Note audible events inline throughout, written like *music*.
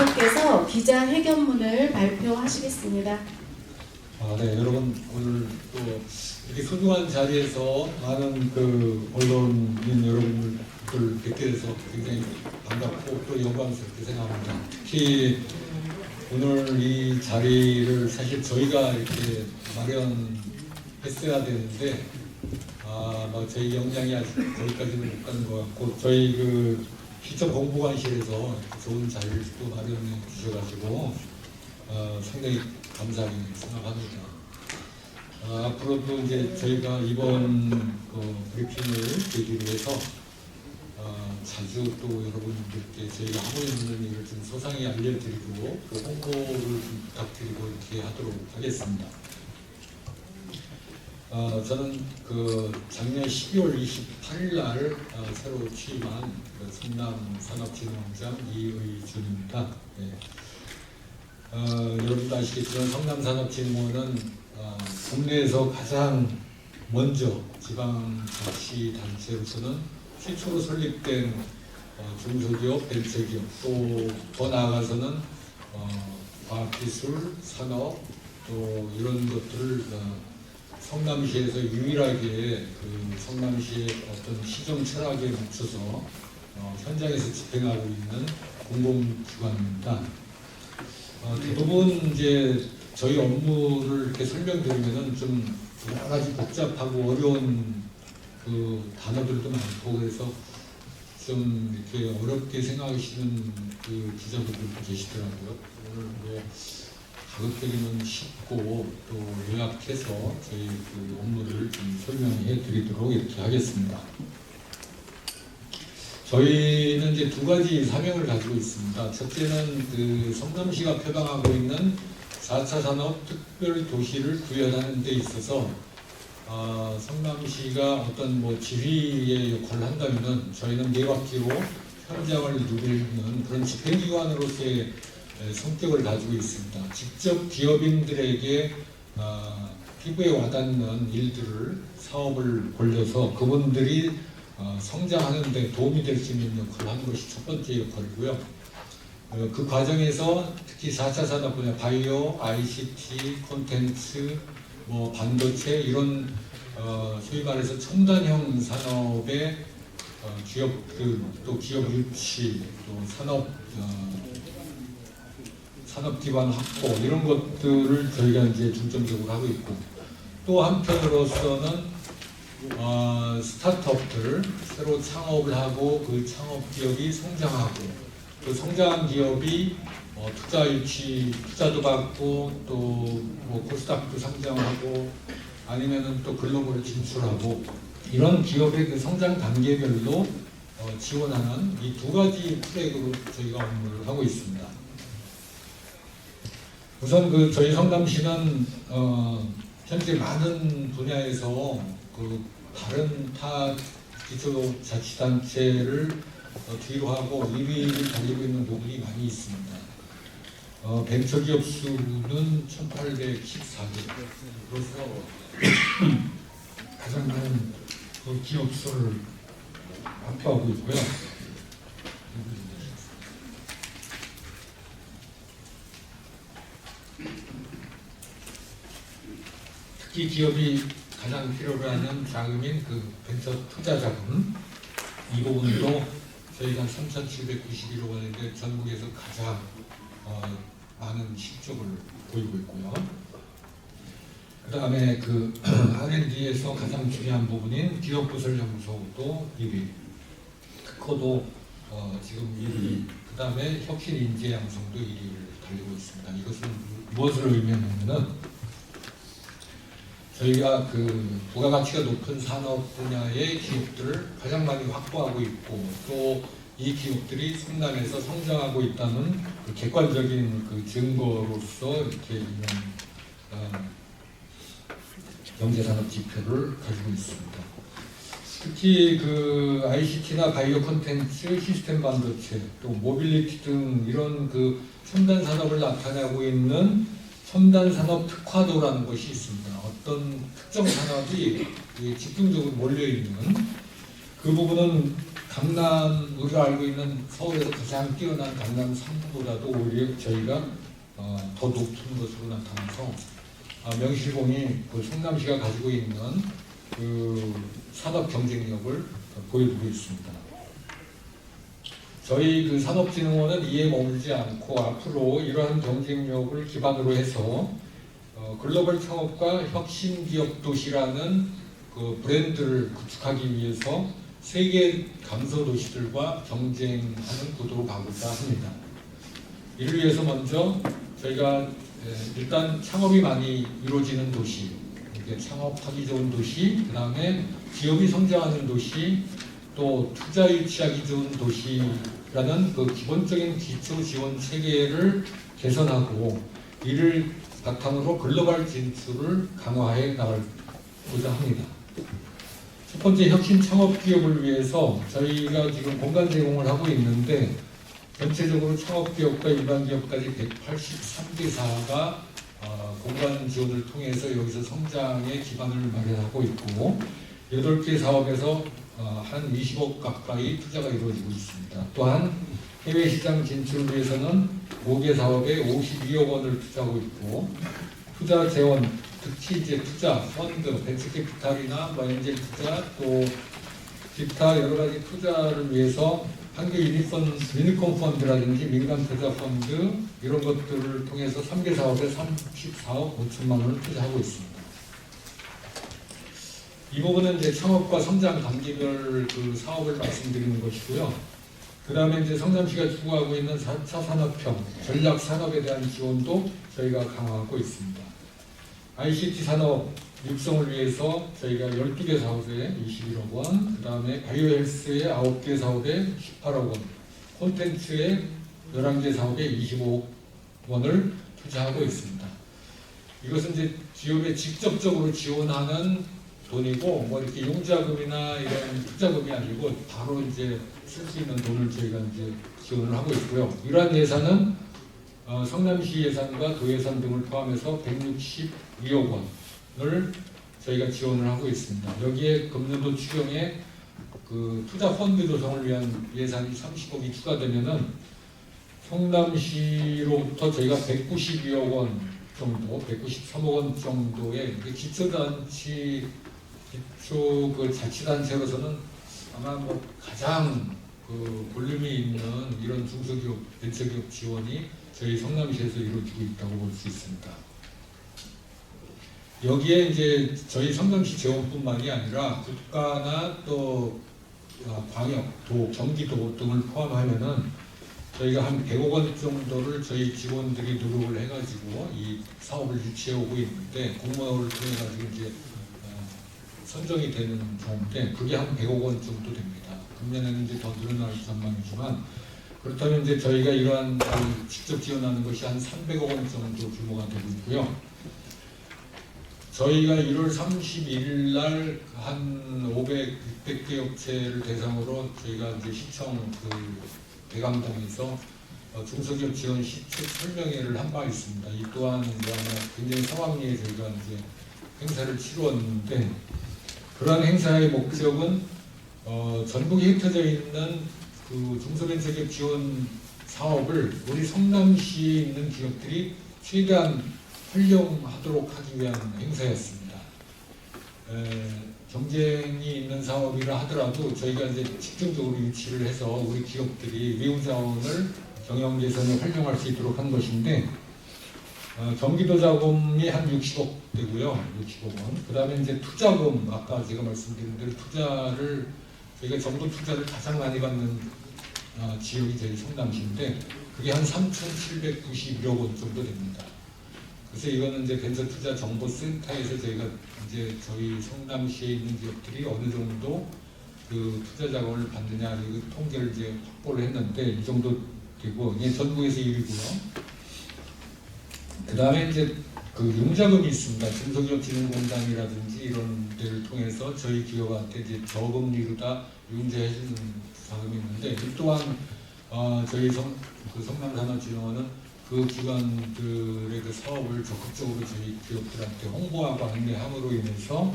대표께서 기자회견문을 발표하시겠습니다. 아, 네, 여러분 오늘 또 이렇게 소중한 자리에서 많은 그 언론인 여러분들 뵙게 돼서 굉장히 반갑고 또 영광스럽게 생각합니다. 특히 오늘 이 자리를 사실 저희가 이렇게 마련했어야 되는데 아, 뭐 저희 역량이 아직 거기까지는 못 가는 것 같고 저희 그 시청 공보관실에서 좋은 자리를 또 마련해 주셔가지고 어, 상당히 감사하게 생각합니다. 어, 앞으로도 이제 저희가 이번 그 브리핑을 계기로 해서 어, 자주 또 여러분들께 저희가 하고 있는 일을 좀 소상히 알려드리고 또 홍보를 좀 부탁드리고 이렇게 하도록 하겠습니다. 어, 저는 그 작년 12월 28일 날 어, 새로 취임한 그 성남 산업진흥원장 이의준입니다. 네. 어, 여러분도 아시겠지만 성남 산업진흥원은 어, 국내에서 가장 먼저 지방자치단체로서는 최초로 설립된 어, 중소기업, 벤처기업 또 더 나아가서는 어, 과학기술, 산업 또 이런 것들을 어, 성남시에서 유일하게 그 성남시의 어떤 시정 철학에 맞춰서 어, 현장에서 집행하고 있는 공공기관입니다. 어, 대부분 이제 저희 업무를 이렇게 설명드리면은 좀 여러 가지 복잡하고 어려운 그 단어들도 많고 그래서 좀 이렇게 어렵게 생각하시는 그 기자분들도 계시더라고요. 오늘 뭐 가급적이면 쉽고 또 요약해서 저희 그 업무를 좀 설명해 드리도록 이렇게 하겠습니다. 저희는 이제 두 가지 사명을 가지고 있습니다. 첫째는 그 성남시가 표방하고 있는 4차 산업 특별 도시를 구현하는 데 있어서 어, 성남시가 어떤 뭐 지휘의 역할을 한다면은 저희는 네 바퀴로 현장을 누비는 그런 집행기관으로서의 에, 성격을 가지고 있습니다. 직접 기업인들에게 어, 피부에 와닿는 일들을 사업을 벌려서 그분들이 어, 성장하는 데 도움이 될 수 있는 역할을 하는 것이 첫 번째 역할이고요. 어, 그 과정에서 특히 4차 산업 분야 바이오, ICT, 콘텐츠, 뭐 반도체 이런 어, 소위 말해서 첨단형 산업의 어, 기업들 또 기업 유치 또 산업 어, 산업 기반 확보 이런 것들을 저희가 이제 중점적으로 하고 있고 또 한편으로서는 어, 스타트업들 새로 창업을 하고 그 창업 기업이 성장하고 그 성장한 기업이 어, 투자 유치 투자도 받고 또뭐 코스닥도 상장하고 아니면은 또 글로벌 진출하고 이런 기업의 그 성장 단계별로 어, 지원하는 이 두 가지 트랙으로 저희가 업무를 하고 있습니다. 우선 그 저희 성남시는 어, 현재 많은 분야에서 그 다른 타 기초 자치단체를 어, 뒤로 하고 2위를 달리고 있는 곳이 많이 있습니다. 어, 벤처기업 수는 1,814개. 그래서 *clears throat* 가장 많은 그 기업 수를 발표하고 있고요. 특히 기업이 가장 필요로 하는 자금인 그 벤처 투자 자금 이 부분도 저희가 3,791억 원인데 전국에서 가장 어, 많은 실적을 보이고 있고요. 그 다음에 *clears throat* 그 R&D에서 가장 중요한 부분인 기업 부설 연구소도 1위, 특허도 어, 지금 1위, 그 다음에 혁신 인재 양성도 1위를 달리고 있습니다. 이것은 무엇을 의미하냐면은 저희가 그 부가가치가 높은 산업 분야의 기업들을 가장 많이 확보하고 있고 또 이 기업들이 성남에서 성장하고 있다는 그 객관적인 그 증거로서 이렇게 있는 어, 경제산업 지표를 가지고 있습니다. 특히 그 ICT나 바이오 콘텐츠, 시스템 반도체, 또 모빌리티 등 이런 그 첨단 산업을 나타내고 있는 첨단 산업 특화도라는 것이 있습니다. 어떤 특정 산업이 이 집중적으로 몰려 있는 그 부분은 강남 우리가 알고 있는 서울에서 가장 뛰어난 강남 3구보다도 오히려 저희가 어, 더 높은 것으로 나타나서 아, 명실공히 그 성남시가 가지고 있는 그 산업 경쟁력을 보여주고 있습니다. 저희 그 산업진흥원은 이에 머물지 않고 앞으로 이러한 경쟁력을 기반으로 해서 어, 글로벌 창업과 혁신 기업 도시라는 그 브랜드를 구축하기 위해서 세계 강서 도시들과 경쟁하는 구도로 가고자 합니다. 이를 위해서 먼저 저희가 에, 일단 창업이 많이 이루어지는 도시, 창업하기 좋은 도시, 그 다음에 기업이 성장하는 도시, 또 투자 유치하기 좋은 도시라는 그 기본적인 기초 지원 체계를 개선하고 이를 바탕으로 글로벌 진출을 강화해 나가고자 합니다. 첫 번째 혁신 창업 기업을 위해서 저희가 지금 공간 제공을 하고 있는데 전체적으로 창업 기업과 일반 기업까지 183개사가 어, 공간 지원을 통해서 여기서 성장의 기반을 마련하고 있고 8개 사업에서 어, 한 20억 가까이 투자가 이루어지고 있습니다. 또한 해외 시장 진출을 위해서는 5개 사업에 52억 원을 투자하고 있고 투자 재원 특히 이제 투자 펀드 벤처 캐피탈이나 뭐 엔젤 투자 또 기타 여러 가지 투자를 위해서 한국 유니콘 유니콘 펀드라든지 민간 투자 펀드 이런 것들을 통해서 3개 사업에 34억 5천만 원을 투자하고 있습니다. 이 부분은 이제 창업과 성장 단계별 그 사업을 말씀드리는 것이고요. 그 다음에 이제 성남시가 추구하고 있는 4차 산업형 전략 산업에 대한 지원도 저희가 강화하고 있습니다. ICT 산업 육성을 위해서 저희가 12개 사업에 21억 원, 그 다음에 바이오 헬스의 9개 사업에 18억 원, 콘텐츠의 11개 사업에 25억 원을 투자하고 있습니다. 이것은 이제 기업에 직접적으로 지원하는 돈이고 뭐 이렇게 용자금이나 이런 투자금이 아니고 바로 이제 쓸 수 있는 돈을 저희가 이제 지원을 하고 있고요. 이러한 예산은 어, 성남시 예산과 도 예산 등을 포함해서 162억 원을 저희가 지원을 하고 있습니다. 여기에 금년도 추경에 그 투자 펀드 조성을 위한 예산이 30억이 추가되면은 성남시로부터 저희가 192억 원 정도, 193억 원 정도의 그 기초단체 기초 그 자치단체로서는 아마 뭐 가장 그 볼륨이 있는 이런 중소기업, 벤처기업 지원이 저희 성남시에서 이루어지고 있다고 볼 수 있습니다. 여기에 이제 저희 성남시 재원뿐만이 아니라 국가나 또 어, 광역, 도, 경기도 등을 포함하면은 저희가 한 100억 원 정도를 저희 직원들이 노력을 해가지고 이 사업을 유치해 오고 있는데 공모를 통해 가지고 이제 어, 선정이 되는 경우인데 그게 한 100억 원 정도 됩니다. 금년에는 이제 더 늘어날 전망이지만 그렇다면 이제 저희가 이러한 그 직접 지원하는 것이 한 300억 원 정도 규모가 되고 있고요. 저희가 1월 31일 날 한 500, 600개 업체를 대상으로 저희가 이제 시청 그 대감동에서 어, 중소기업 지원 시책 설명회를 한 바 있습니다. 이 또한 굉장히 성황리에 저희가 이제 행사를 치루었는데 그러한 행사의 목적은 어, 전국에 흩어져 있는 그 중소벤처기업 지원 사업을 우리 성남시에 있는 기업들이 최대한 활용하도록 하기 위한 행사였습니다. 에, 경쟁이 있는 사업이라 하더라도 저희가 이제 집중적으로 유치를 해서 우리 기업들이 외부 자원을 경영 개선에 활용할 수 있도록 한 것인데 어, 경기도 자금이 한 60억 되고요, 60억 원. 그 다음에 이제 투자금 아까 제가 말씀드린 대로 투자를 저희가 정부 투자를 가장 많이 받는 어, 지역이 저희 성남시인데 그게 한 3,791억 원 정도 됩니다. 그래서 이거는 이제 벤처 투자 정보센터에서 저희가 이제 저희 성남시에 있는 기업들이 어느 정도 그 투자 자금을 받느냐 그 통계를 이제 확보를 했는데 이 정도 되고 이게 전국에서 1위고요. 그 다음에 이제 그 융자금이 있습니다. 중소기업진흥공단이라든지 이런 데를 통해서 저희 기업한테 이제 저금리로 다 융자해주는 자금이 있는데 이 또한 어, 저희 성, 그 성남산업진흥원은 그 기관들의 그 사업을 적극적으로 저희 기업들한테 홍보하고 안내함으로 인해서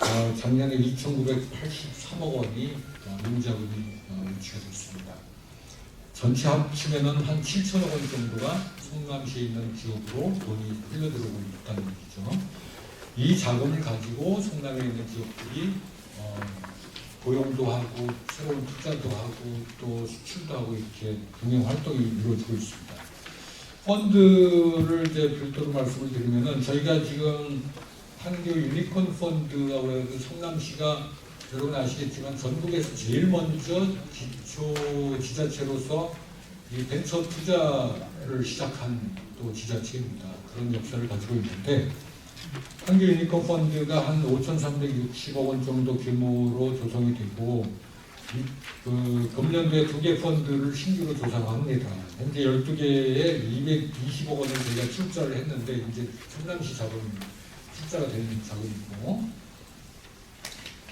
어, 작년에 2,983억 원이 어, 융자금이 어, 유치가 됐습니다. 전체 합치면은 한 7천억 원 정도가 성남시에 있는 기업으로 돈이 흘러들어오고 있다는 얘기죠. 이 자금을 가지고 성남에 있는 기업들이 어, 고용도 하고 새로운 투자도 하고 또 수출도 하고 이렇게 경영 활동이 이루어지고 있습니다. 펀드를 이제 별도로 말씀을 드리면은 저희가 지금 한교 유니콘 펀드라고 해서 성남시가 여러분 아시겠지만 전국에서 제일 먼저 기초 지자체로서 이 벤처 투자를 시작한 또 지자체입니다. 그런 역사를 가지고 있는데 한교 유니콘 펀드가 한 5,360억 원 정도 규모로 조성이 되고 이- 그 금년도에 두 개 펀드를 신규로 조성합니다. 현재 12개에 220억 원을 저희가 출자를 했는데 이제 성남시 자금 출자가 되는 자금이고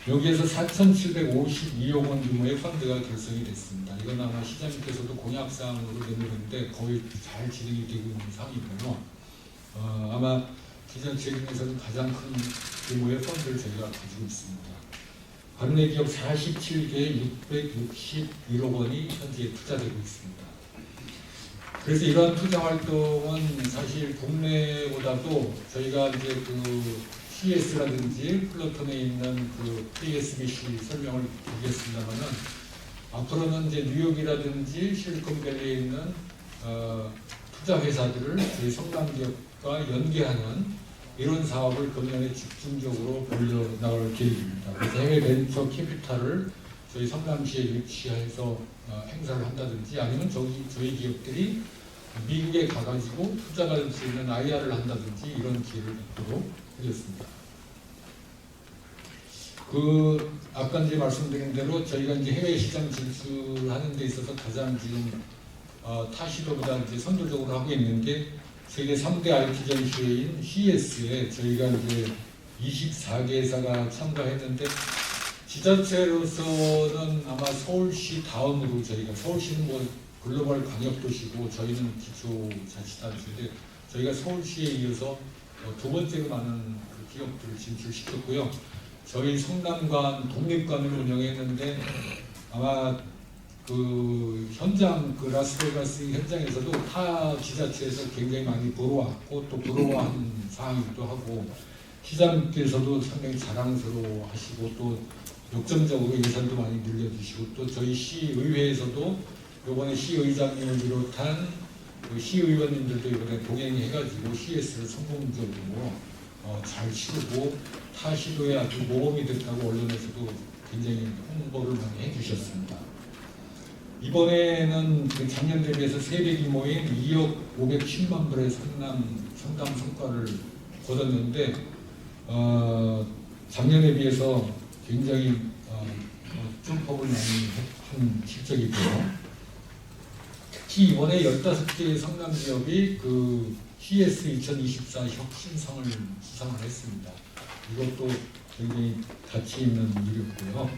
여기에서 4,752억 원 규모의 펀드가 결성이 됐습니다. 이건 아마 시장님께서도 공약사항으로 내놓는데 거의 잘 진행이 되고 있는 상황이고요. 어, 아마 기존체 중에서는 가장 큰 규모의 펀드를 저희가 가지고 있습니다. 관내 기업 47개에 661억 원이 현재 투자되고 있습니다. 그래서 이러한 투자 활동은 사실 국내보다도 저희가 이제 그 CS라든지 플러톤에 있는 그 KSBC 설명을 드리겠습니다만은 앞으로는 이제 뉴욕이라든지 실리콘밸리에 있는 어, 투자 회사들을 저희 성남 기업과 연계하는 이런 사업을 금년에 집중적으로 벌려 나갈 계획입니다. 해외 벤처 캐피탈을 저희 성남시에 유치해서 어, 행사를 한다든지 아니면 저기 저희 기업들이 미국에 가가지고 투자가 될수 있는 IR을 한다든지 이런 기회를 갖도록 하겠습니다. 그 아까 이제 말씀드린 대로 저희가 이제 해외 시장 진출하는 데 있어서 가장 지금 어, 타시도보다 이제 선도적으로 하고 있는 게 세계 3대 IT 전시회인 CES에 저희가 이제 24개 회사가 참가했는데 지자체로서는 아마 서울시 다음으로 저희가 서울시는 뭐 글로벌 광역도시고 저희는 기초자치단체인데 저희가 서울시에 이어서 어, 두 번째로 많은 그 기업들을 진출시켰고요. 저희 성남관 독립관을 운영했는데 아마 그 현장 그 라스베가스 현장에서도 타 지자체에서 굉장히 많이 보러 왔고 또 부러워한 상황이기도 *laughs* 하고 시장님께서도 상당히 자랑스러워 하시고 또 역점적으로 예산도 많이 늘려주시고 또 저희 시의회에서도 이번에 시의장님을 비롯한 그 시의원님들도 이번에 동행해가지고 CS를 성공적으로 어, 잘 치르고 타 시도에 아주 모범이 됐다고 언론에서도 굉장히 홍보를 많이 해주셨습니다. 이번에는 그 작년 대비해서 세배 규모인 2억 510만 불의 상남 상담 성과를 거뒀는데 어, 작년에 비해서 굉장히 어, 어, 점프업을 많이 한 실적이고요. 특히 이번에 15개의 성남 기업이 그 CS 2024 혁신상을 수상을 했습니다. 이것도 굉장히 가치 있는 일이었고요.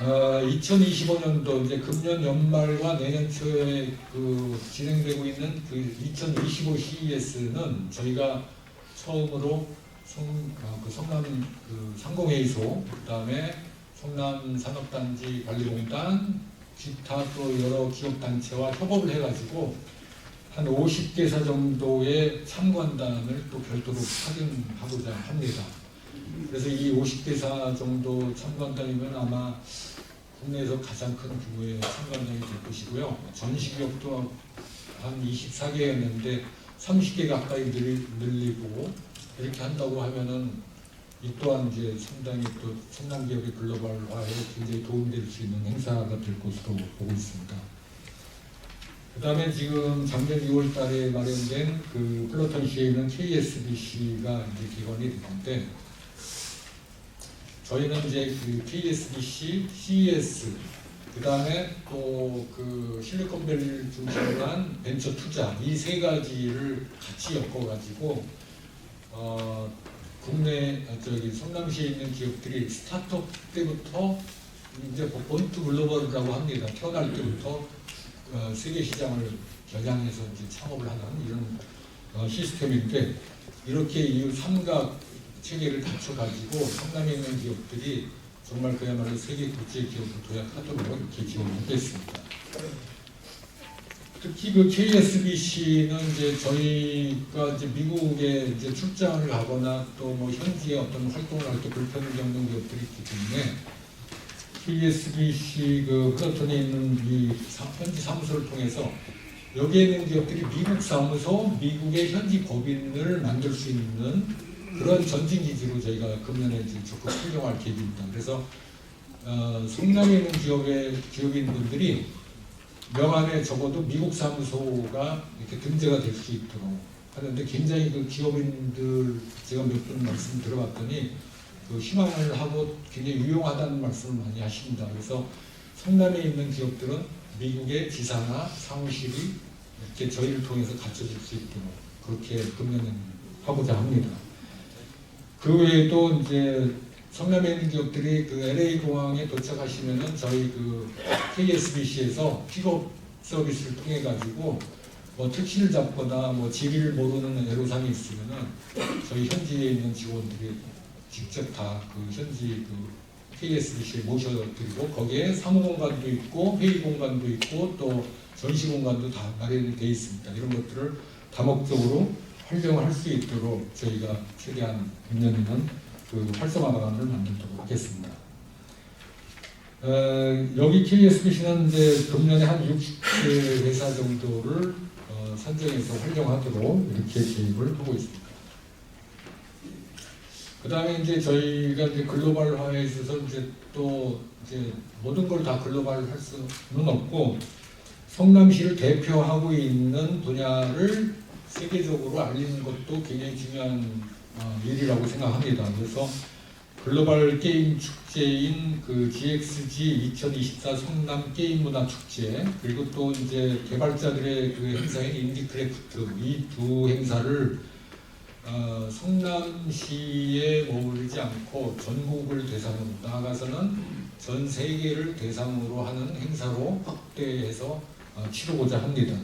어, 2025년도 이제 금년 연말과 내년 초에 그 진행되고 있는 그 2025 CES는 저희가 처음으로 성, 어, 그 성남 그 상공회의소, 그다음에 성남 산업단지 관리공단, 기타 또 여러 기업 단체와 협업을 해가지고 한 50개사 정도의 참관단을 또 별도로 파견하고자 합니다. 그래서 이 50개사 정도 참관단이면 아마 국내에서 가장 큰 규모의 참관단이 될 것이고요. 전시기업도 한 24개였는데 30개 가까이 늘리, 늘리고 이렇게 한다고 하면은 이 또한 이제 상당히 또 성남 기업의 글로벌화에 굉장히 도움될 수 있는 행사가 될 것으로 보고 있습니다. 그 다음에 지금 작년 2월 달에 마련된 그 플러턴시에 있는 KSBC가 이제 기관이 되는데 저희는 이제 그 KSBC, CES, 그 다음에 또 그 실리콘밸리를 중심으로 한 벤처 투자 이 세 가지를 같이 엮어가지고 어, 국내 아, 저기 성남시에 있는 기업들이 스타트업 때부터 이제 뭐 본투 글로벌이라고 합니다. 태어날 때부터 어, 세계 시장을 겨냥해서 이제 창업을 하는 이런 어, 시스템인데 이렇게 이 삼각 체계를 갖춰가지고 성남에 있는 기업들이 정말 그야말로 세계 국제 기업으로 도약하도록 이렇게 지원을 하겠습니다. 특히 그 KSBC는 이제 저희가 이제 미국에 이제 출장을 가거나 또 뭐 현지에 어떤 활동을 할 때 불편을 겪는 기업들이 있기 때문에 KSBC 그 크로톤에 있는 이 사- 현지 사무소를 통해서 여기에 있는 기업들이 미국 사무소, 미국의 현지 법인을 만들 수 있는 그런 전진 기지로 저희가 금년에 이제 적극 활용할 계획입니다. 그래서 어, 성남에 있는 기업의 기업인분들이 명함에 적어도 미국 사무소가 이렇게 등재가 될 수 있도록 하는데 굉장히 그 기업인들 제가 몇 분 말씀 들어봤더니 그 희망을 하고 굉장히 유용하다는 말씀을 많이 하십니다. 그래서 성남에 있는 기업들은 미국의 지사나 사무실이 이렇게 저희를 통해서 갖춰질 수 있도록 그렇게 금년에 하고자 합니다. 그 외에도 이제 성남에 있는 기업들이 그 LA 공항에 도착하시면은 저희 그 KSBC에서 픽업 서비스를 통해 가지고 뭐 택시를 잡거나 뭐 지리를 모르는 애로사항이 있으면은 저희 현지에 있는 직원들이 직접 다 그 현지 그 KSBC에 모셔드리고 거기에 사무 공간도 있고 회의 공간도 있고 또 전시 공간도 다 마련이 되어 있습니다. 이런 것들을 다목적으로 활용할 수 있도록 저희가 최대한 금년에는 그 활성화 방안을 만들도록 하겠습니다. 어, 여기 KSBC는 이제 금년에 한 60개 회사 정도를 어, 선정해서 활용하도록 이렇게 계획을 하고 있습니다. 그 다음에 이제 저희가 이제 글로벌화에 있어서 이제 또 이제 모든 걸 다 글로벌 할 수는 없고 성남시를 대표하고 있는 분야를 세계적으로 알리는 것도 굉장히 중요한 어, 일이라고 생각합니다. 그래서 글로벌 게임 축제인 그 GXG 2024 성남 게임 문화 축제 그리고 또 이제 개발자들의 그 행사인 인디크래프트 이 두 행사를 어, 성남시에 머무르지 않고 전국을 대상으로 나아가서는 전 세계를 대상으로 하는 행사로 확대해서 어, 치르고자 합니다.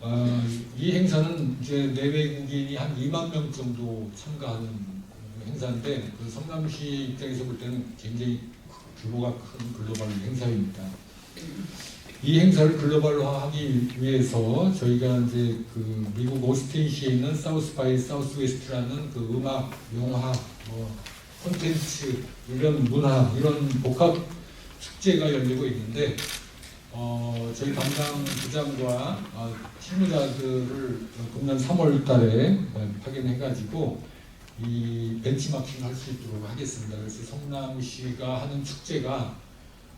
어, 이 행사는 이제 내외국인이 한 2만 명 정도 참가하는 행사인데 그 성남시 입장에서 볼 때는 굉장히 규모가 큰 글로벌 행사입니다. 이 행사를 글로벌화하기 위해서 저희가 이제 그 미국 오스틴시에 있는 사우스 바이 사우스 웨스트라는 그 음악, 영화, 뭐 콘텐츠 이런 문화 이런 복합 축제가 열리고 있는데 어, 저희 담당 부장과 어, 실무자들을 금년 3월 달에 어, 파견해가지고 이 벤치마킹 할 수 있도록 하겠습니다. 그래서 성남시가 하는 축제가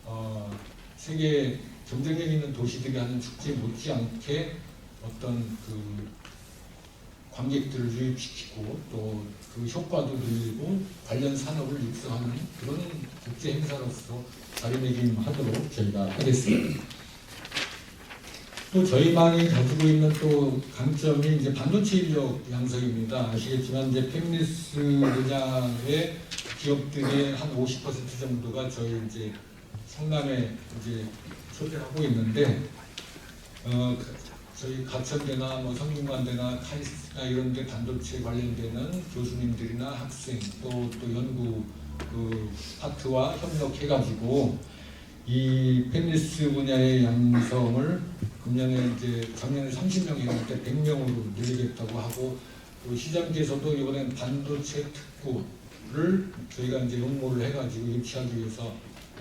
어, 세계 경쟁력 있는 도시들이 하는 축제 못지않게 어떤 그 관객들을 유입시키고 또 그 효과도 늘리고 관련 산업을 육성하는 그런 국제 행사로서 자리매김하도록 저희가 하겠습니다. 또 저희만이 가지고 있는 또 강점이 이제 반도체 인력 양성입니다. 아시겠지만 이제 팹리스 분야의 기업들의 한 50% 정도가 저희 이제 성남에 이제 소개하고 있는데 어, 저희 가천대나 뭐 성균관대나 카이스트나 이런 데 반도체 관련되는 교수님들이나 학생 또, 또 연구 그 파트와 협력해가지고 이 펜리스 분야의 양성을 금년에 이제 작년에 30명이었는데 100명으로 늘리겠다고 하고 또 시장께서도 이번엔 반도체 특구를 저희가 이제 응모를 해가지고 유치하기 위해서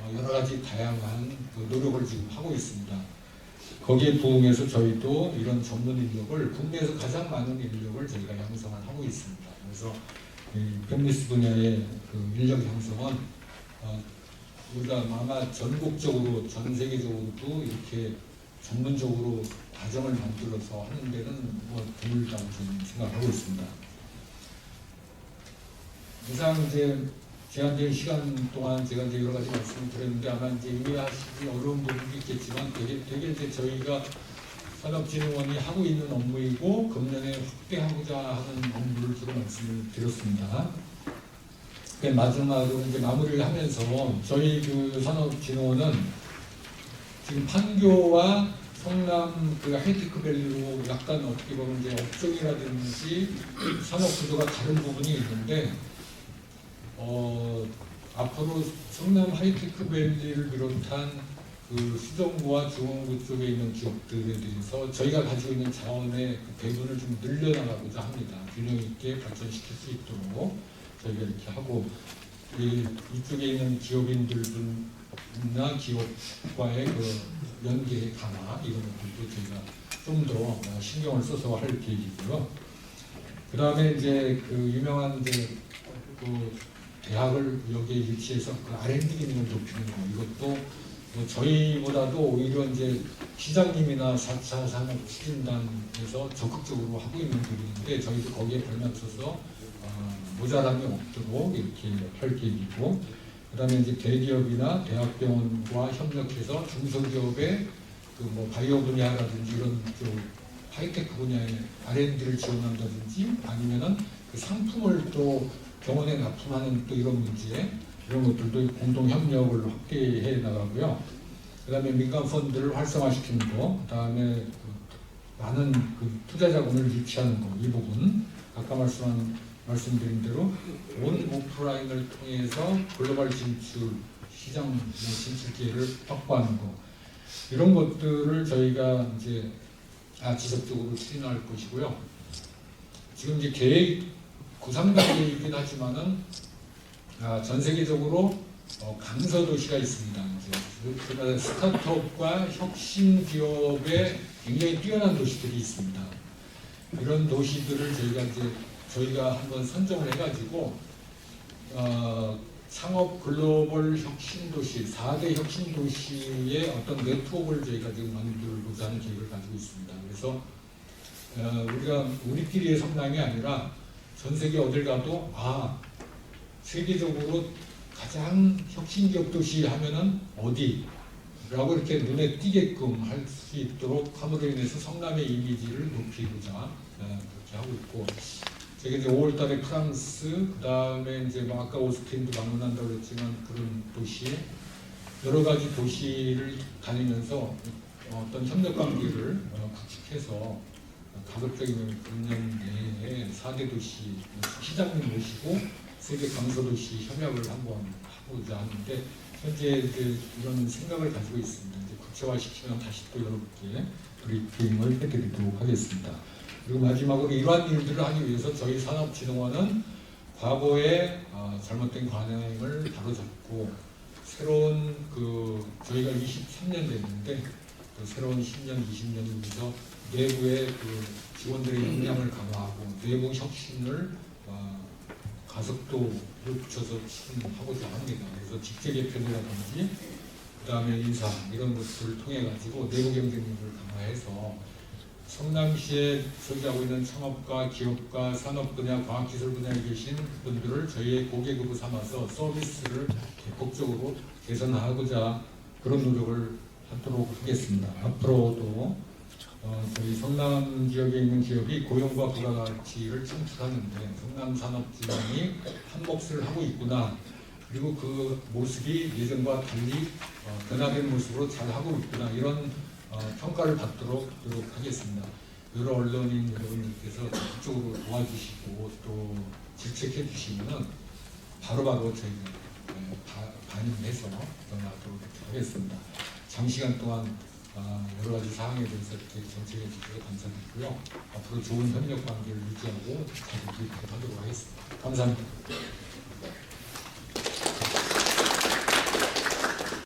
어, 여러 가지 다양한 그 노력을 지금 하고 있습니다. 거기에 부응해서 저희도 이런 전문 인력을 국내에서 가장 많은 인력을 저희가 양성을 하고 있습니다. 그래서 이 펜리스 분야의 그 인력 양성은 어, 우리가 아마 전국적으로 전 세계적으로도 이렇게 전문적으로 과정을 만들어서 하는 데는 뭐 드물다고 저는 생각하고 있습니다. 이상 이제 제한된 시간 동안 제가 이제 여러 가지 말씀을 드렸는데 아마 이제 이해하시기 어려운 부분도 있겠지만 되게, 되게 이제 저희가 산업진흥원이 하고 있는 업무이고 금년에 확대하고자 하는 업무를 주로 말씀을 드렸습니다. 그 마지막으로 이제 마무리를 하면서 저희 그 산업진흥원은 지금 판교와 성남 그 하이테크 밸리로 약간 어떻게 보면 이제 업종이라든지 산업 구조가 다른 부분이 있는데 어, 앞으로 성남 하이테크 밸리를 비롯한 그 수정구와 중원구 쪽에 있는 기업들에 대해서 저희가 가지고 있는 자원의 그 배분을 좀 늘려나가고자 합니다. 균형 있게 발전시킬 수 있도록 저희가 이렇게 하고 이, 이쪽에 있는 기업인들분이나 기업과의 그 연계 강화 이런 것들도 저희가 좀 더 신경을 써서 할 계획이고요. 그 다음에 이제 그 유명한 이제 그 대학을 여기에 유치해서 그 R&D 기능을 높이는 거. 이것도 뭐 저희보다도 오히려 이제 시장님이나 4차 산업 추진단에서 적극적으로 하고 있는 부분인데 저희도 거기에 발맞춰서 어, 모자람이 없도록 이렇게 할 계획이고 그다음에 이제 대기업이나 대학병원과 협력해서 중소기업의 그 뭐 바이오 분야라든지 이런 좀 하이테크 분야의 R&D를 지원한다든지 아니면은 그 상품을 또 병원에 납품하는 또 이런 문제 이런 것들도 공동 협력을 확대해 나가고요. 그다음에 민간 펀드를 활성화시키는 거, 그다음에 그 많은 그 투자 자금을 유치하는 거 이 부분 아까 말씀한 말씀드린 대로 온 오프라인을 통해서 글로벌 진출 시장 뭐 진출 기회를 확보하는 거 이런 것들을 저희가 이제 아, 지속적으로 추진할 것이고요. 지금 이제 계획 구상 단계이긴 하지만은 아, 전 세계적으로 어, 강서 도시가 있습니다. 이제 그 스타트업과 혁신 기업의 굉장히 뛰어난 도시들이 있습니다. 이런 도시들을 저희가 이제 저희가 한번 선정을 해가지고 어, 창업 글로벌 혁신 도시 4대 혁신 도시의 어떤 네트워크를 저희가 지금 만들고자 하는 계획을 가지고 있습니다. 그래서 어, 우리가 우리끼리의 성남이 아니라 전 세계 어딜 가도 아 세계적으로 가장 혁신 기업 도시 하면은 어디? 라고 이렇게 눈에 띄게끔 할 수 있도록 함으로 인해서 성남의 이미지를 높이고자 어, 그렇게 하고 있고 제가 이제 5월 달에 프랑스 그 다음에 이제 뭐 아까 오스틴도 방문한다고 그랬지만 그런 도시에 여러 가지 도시를 다니면서 어떤 협력 관계를 어, 구축해서 가급적이면 금년 내에 4대 도시 시장님 모시고 세계 강서 도시 협약을 한번 하고자 하는데 현재 이제 이런 생각을 가지고 있습니다. 이제 구체화시키면 다시 또 여러분께 브리핑을 해드리도록 하겠습니다. 그리고 마지막으로 이러한 일들을 하기 위해서 저희 산업진흥원은 과거의 어, 잘못된 관행을 바로잡고 새로운 그 저희가 23년 됐는데 그 새로운 10년, 20년부터 내부의 그 직원들의 역량을 강화하고 내부 혁신을 어, 가속도를 붙여서 추진하고자 합니다. 그래서 직제 개편이라든지 그다음에 인사 이런 것들을 통해 가지고 내부 경쟁력을 강화해서 성남시에 소유하고 있는 창업과 기업과 산업 분야, 과학기술 분야에 계신 분들을 저희의 고객으로 삼아서 서비스를 적극적으로 개선하고자 그런 노력을 하도록 하겠습니다. 앞으로도 어, 저희 성남 지역에 있는 기업이 고용과 부가가치를 창출하는데 성남 산업진흥이 한 몫을 하고 있구나. 그리고 그 모습이 예전과 달리 어, 변화된 모습으로 잘 하고 있구나. 이런 어, 평가를 받도록 노력하겠습니다. 여러 언론인 여러분들께서 적극적으로 도와주시고 또 질책해 주시면은 바로바로 저희가 예, 바- 반영해서 전하도록 하겠습니다. 장시간 동안 아, 여러 가지 사항에 대해서 이렇게 정책해 주셔서 감사드리고요. 앞으로 좋은 협력 관계를 유지하고 잘 이끌도록 하겠습니다. 감사합니다.